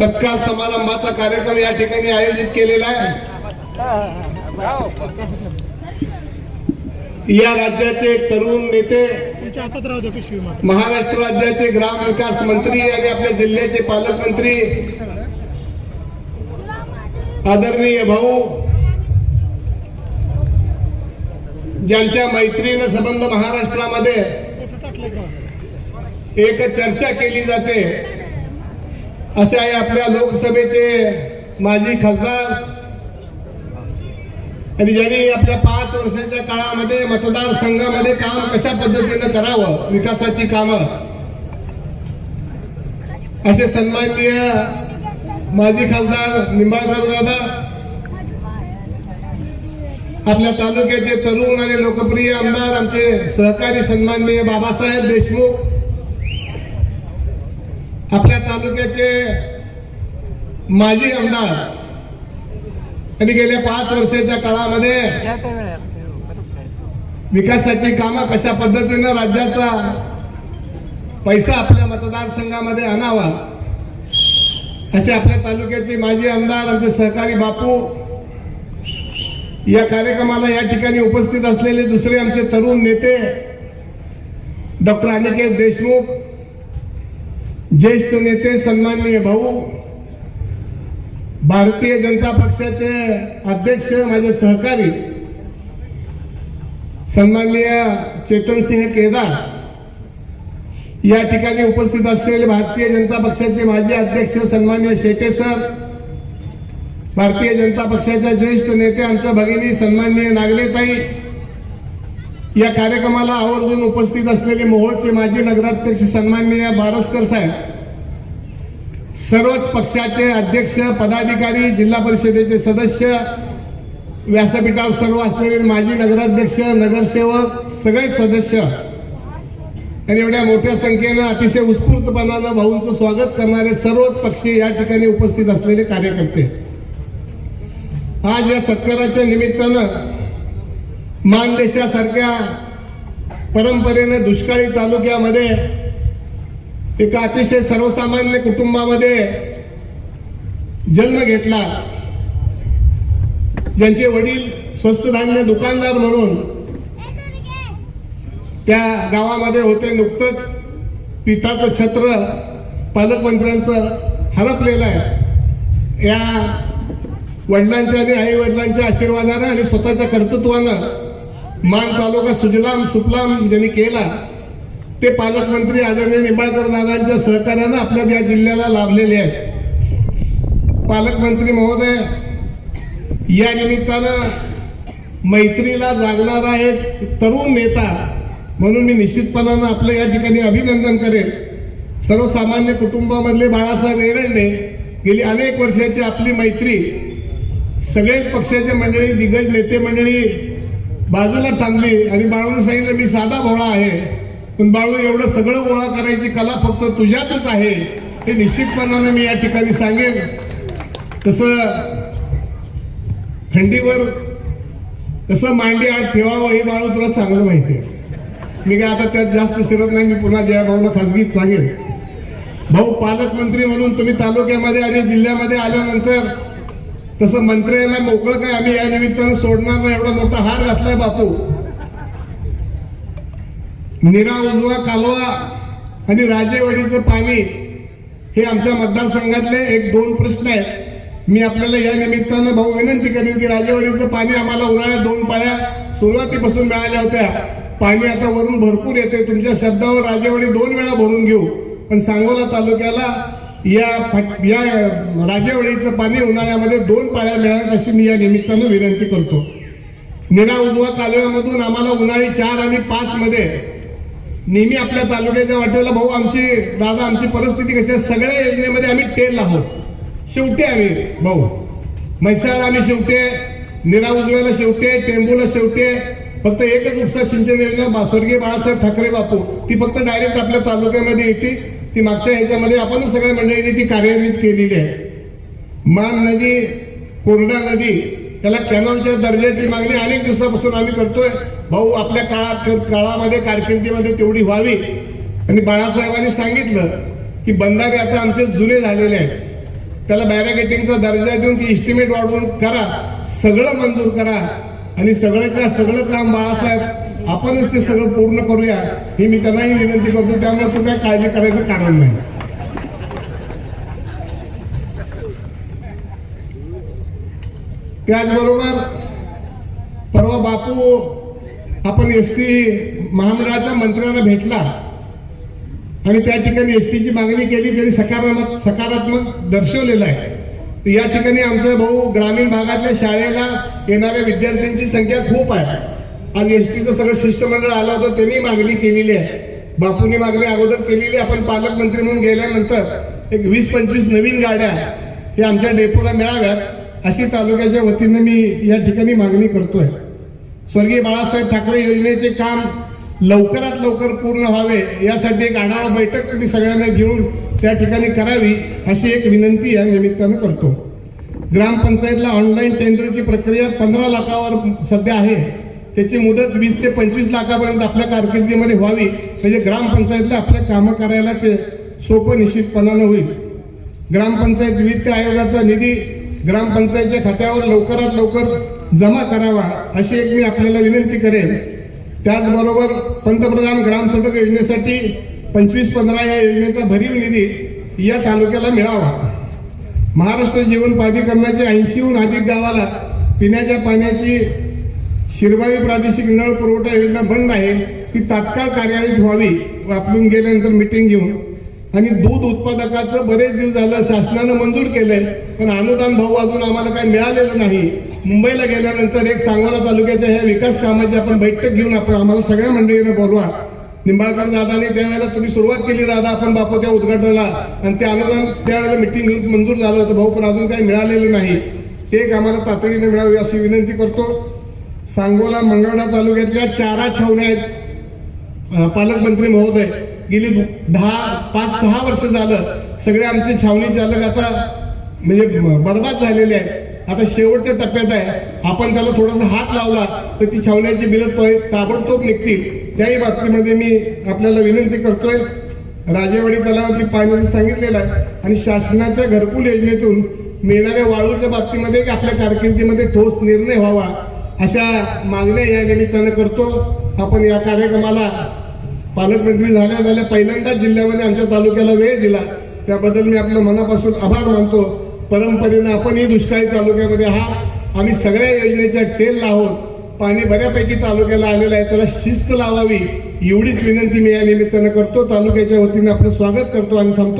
सत्कार समारंभाचा कार्यक्रम या ठिकाणी आयोजित केलेला आहे. या राज्याचे तरुण नेते महाराष्ट्र राज्याचे ग्राम विकास मंत्री आणि आपल्या जिल्ह्याचे पालकमंत्री आदरणीय भाऊ ज्यांच्या मैत्रीनं संबंध महाराष्ट्रामध्ये एक चर्चा केली जाते. असे आहे आपल्या लोकसभेचे माजी खासदार. आणि ज्यांनी आपल्या पाच वर्षाच्या काळामध्ये मतदारसंघामध्ये काम कशा पद्धतीनं करावं विकासाची कामं. असे सन्माननीय माजी खासदार निंबाळकर दादा. आपल्या तालुक्याचे तरुण आणि लोकप्रिय आमदार आमचे सहकारी सन्माननीय बाबासाहेब देशमुख. आपल्या तालुक्याचे माजी आमदार. आणि गेल्या पाच वर्षाच्या काळामध्ये विकासाची कामं कशा पद्धतीनं राज्याचा पैसा आपल्या मतदारसंघामध्ये आणावा असे आपल्या तालुक्याचे माजी आमदार आमचे सहकारी बापू या कार्यक्रमाला या ठिकाणी उपस्थित असलेले दुसरे आमचे तरुण नेते डॉक्टर अनिकेत देशमुख ज्येष्ठ नेते सन्माननीय भाऊ भारतीय जनता पक्षाचे अध्यक्ष माझे सहकारी सन्माननीय चेतनसिंह केदार या ठिकाणी उपस्थित असलेले भारतीय जनता पक्षाचे माजी अध्यक्ष सन्माननीय शेटे सर भारतीय जनता पक्षाच्या ज्येष्ठ नेते आमच्या भगिनी सन्माननीय नागलेताई या कार्यक्रमाला आवर्जून उपस्थित असलेले मोहोळचे माजी नगराध्यक्ष सन्माननीय बारसकर साहेब सर्वच पक्षाचे अध्यक्ष पदाधिकारी जिल्हा परिषदेचे सदस्य व्यासपीठावर सर्व असलेले माजी नगराध्यक्ष नगरसेवक सगळे सदस्य आणि एवढ्या मोठ्या संख्येनं अतिशय उत्स्फूर्तपणानं भाऊंचं स्वागत करणारे सर्वच पक्षी या ठिकाणी उपस्थित असलेले कार्यकर्ते. आज या सत्काराच्या निमित्तानं मानदेशासारख्या परंपरेने दुष्काळी तालुक्यामध्ये एका अतिशय सर्वसामान्य कुटुंबामध्ये जन्म घेतला. ज्यांचे वडील स्वस्त धान्य दुकानदार म्हणून त्या गावामध्ये होते नुकतंच पिताचं छत्र पालकमंत्र्यांचं हरपलेलं आहे. या वडिलांच्या आणि आई वडिलांच्या आशीर्वादानं आणि स्वतःच्या कर्तृत्वानं मान तालुका सुजलाम सुफलाम ज्यांनी केला ते पालकमंत्री आदरणीय निंबाळकर दादांच्या सहकार्यानं आपल्या या जिल्ह्याला लाभलेले आहेत. पालकमंत्री महोदय या निमित्तानं मैत्रीला जागणारा एक तरुण नेता म्हणून मी निश्चितपणानं आपलं या ठिकाणी अभिनंदन करेन सर्वसामान्य कुटुंबामधले बाळासाहेब एरंडे गेली अनेक वर्षाची आपली मैत्री. सगळेच पक्षाचे मंडळी दिग्गज नेते मंडळी बाजूला थांबली आणि बाळूने सांगितलं मी साधा भोळा आहे पण बाळू एवढं सगळं गोळा करायची कला फक्त तुझ्यातच आहे. हे निश्चितपणानं मी या ठिकाणी सांगेन. तसं थंडीवर कसं मांडी आत ठेवावं हे बाळू तुला चांगलं माहिती आहे. मी काय आता त्यात जास्त शिरत नाही मी पुन्हा जयाभाऊला खासगीत सांगेन. भाऊ पालकमंत्री म्हणून तुम्ही तालुक्यामध्ये आणि जिल्ह्यामध्ये आल्यानंतर तसं मंत्र्याला मोकळं काय? आम्ही या निमित्तानं सोडणार नाही. एवढा मोठा हार घातलाय बापू. निरा उजवा कालवा आणि राजेवाडीचं पाणी हे आमच्या मतदारसंघातले एक दोन प्रश्न आहेत. मी आपल्याला या निमित्तानं भाऊ विनंती करेन की राजेवाडीचं पाणी आम्हाला उन्हाळ्यात दोन पाळ्या सुरुवातीपासून मिळाल्या होत्या. पाणी आता वरून भरपूर येते तुमच्या शब्दावर राजेवाडी दोन वेळा भरून घेऊ. पण सांगोला तालुक्याला या फट- या राजेवाडीचं पाणी उन्हाळ्यामध्ये दोन पाळ्या मिळाव्यात अशी मी या निमित्तानं विनंती करतो. निरा उजवा कालव्यामधून आम्हाला उन्हाळी चार आणि पाच मध्ये नेहमी आपल्या तालुक्याच्या वाटेला भाऊ आमची दादा आमची परिस्थिती कशी आहे? सगळ्या योजनेमध्ये आम्ही टेल आहोत. शेवटी आम्ही भाऊ म्हैसाळ आम्ही शेवटे निरा उजव्याला शेवटे टेंबूला शेवटे फक्त एकच उपसा सिंचन योजना बा- स्वर्गीय बाळासाहेब ठाकरे बापू ती फक्त डायरेक्ट आपल्या तालुक्यामध्ये येते ती मागच्या ह्याच्यामध्ये आपण सगळ्या मंडळींनी ती कार्यान्वित केलेली आहे. मान नदी कोरडा नदी त्याला कॅनॉलच्या दर्जाची मागणी अनेक दिवसापासून आम्ही करतोय. भाऊ आपल्या काळात काळामध्ये कारकिर्दीमध्ये तेवढी व्हावी. आणि बाळासाहेबांनी सांगितलं की बंधारे आता आमचे जुने झालेले आहेत. त्याला बॅरिकेटिंगचा दर्जा देऊन ती इस्टिमेट वाढवून करा. सगळं मंजूर करा. आणि सगळ्याच्या सगळं काम बाळासाहेब आपणच ते सगळं पूर्ण करूया ही मी त्यांनाही विनंती करतो त्यामुळे तू काय काळजी करायचं कारण नाही. त्याचबरोबर परवा बापू आपण एस टी महामंडळाच्या मंत्र्यांना भेटला आणि त्या ठिकाणी एस टीची मागणी केली त्यांनी सकारात्मक सकारात्मक दर्शवलेलं आहे. या ठिकाणी आमचा भाऊ ग्रामीण भागातल्या शाळेला येणाऱ्या विद्यार्थ्यांची संख्या खूप आहे. आज एस टीचं सगळं शिष्टमंडळ आलं होतं त्यांनी मागणी केलेली आहे. बापूंनी मागणी अगोदर केलेली आहे. आपण पालकमंत्री म्हणून गेल्यानंतर एक वीस पंचवीस नवीन गाड्या हे आमच्या डेपोला मिळाव्यात अशी तालुक्याच्या वतीनं मी या ठिकाणी मागणी करतोय. स्वर्गीय बाळासाहेब ठाकरे योजनेचे काम लवकरात लवकर पूर्ण व्हावे यासाठी एक आढावा बैठक तुम्ही सगळ्यांना घेऊन त्या ठिकाणी करावी अशी एक विनंती या निमित्तानं करतो. ग्रामपंचायतला ऑनलाईन टेंडरची प्रक्रिया पंधरा लाखावर सध्या आहे. त्याची मुदत वीस ते पंचवीस लाखापर्यंत आपल्या कारकिर्दीमध्ये व्हावी. म्हणजे ग्रामपंचायतला आपल्या कामं करायला ते सोपं निश्चितपणानं होईल. ग्रामपंचायत वित्त आयोगाचा निधी ग्रामपंचायतच्या खात्यावर लवकरात लवकर जमा करावा अशी एक मी आपल्याला विनंती करेन. त्याचबरोबर पंतप्रधान ग्रामसडक योजनेसाठी पंचवीस पंधरा या योजनेचा भरीव निधी या तालुक्याला मिळावा. महाराष्ट्र जीवन प्राधिकरणाच्या ऐंशीहून अधिक गावाला पिण्याच्या पाण्याची शिरबावी प्रादेशिक नळ पुरवठा योजना बंद आहे. ती तात्काळ कार्यान्वित व्हावी वापरून गेल्यानंतर मिटिंग घेऊन. आणि दूध उत्पादकाचं बरेच दिवस झालं शासनानं मंजूर केलंय पण अनुदान भाऊ अजून आम्हाला काही मिळालेलं नाही. मुंबईला गेल्यानंतर एक सांगोला तालुक्याच्या ह्या विकास कामाची आपण बैठक घेऊन आपण आम्हाला सगळ्या मंडळीनं बोलवा. निंबाळकर दादाने त्यावेळेला तुम्ही सुरुवात केली दादा आपण बापू त्या उद्घाटनाला. आणि ते अनुदान त्यावेळेला मिटिंग घेऊन मंजूर झालं होतं भाऊ पण अजून काही मिळालेलं नाही. ते एक आम्हाला तातडीने मिळावी अशी विनंती करतो. सांगोला मंगळवेढा तालुक्यातल्या चारा छावण्या आहेत. पालकमंत्री महोदय गेली दहा पाच सहा वर्ष झालं सगळे आमचे छावणी चालक आता म्हणजे बर्बाद बरबाद झालेले आहेत. आता शेवटच्या टप्प्यात आहे. आपण त्याला थोडासा हात लावला तर ती छावण्याची बिलं ताबडतोब निघतील. त्याही बाबतीमध्ये मी आपल्याला विनंती करतोय. राजेवाडी तलावातली पाण्याचं सांगितलेलं आहे आणि शासनाच्या घरकुल योजनेतून मिळणाऱ्या वाळूच्या बाबतीमध्ये आपल्या कारकिर्दीमध्ये ठोस निर्णय व्हावा. अशा मागण्या या निमित्तानं करतो. आपण या कार्यक्रमाला पालकमंत्री झाल्या झाल्या पहिल्यांदाच जिल्ह्यामध्ये आमच्या तालुक्याला वेळ दिला. त्याबद्दल मी आपलं मनापासून आभार मानतो. परंपरेनं आपणही दुष्काळी तालुक्यामध्ये आहात. आम्ही सगळ्या योजनेच्या टेल लावून पाणी बऱ्यापैकी तालुक्याला आलेलं आहे. त्याला शिस्त लावावी एवढीच विनंती मी या निमित्तानं करतो. तालुक्याच्या वतीने आपलं स्वागत करतो आणि थांबतो.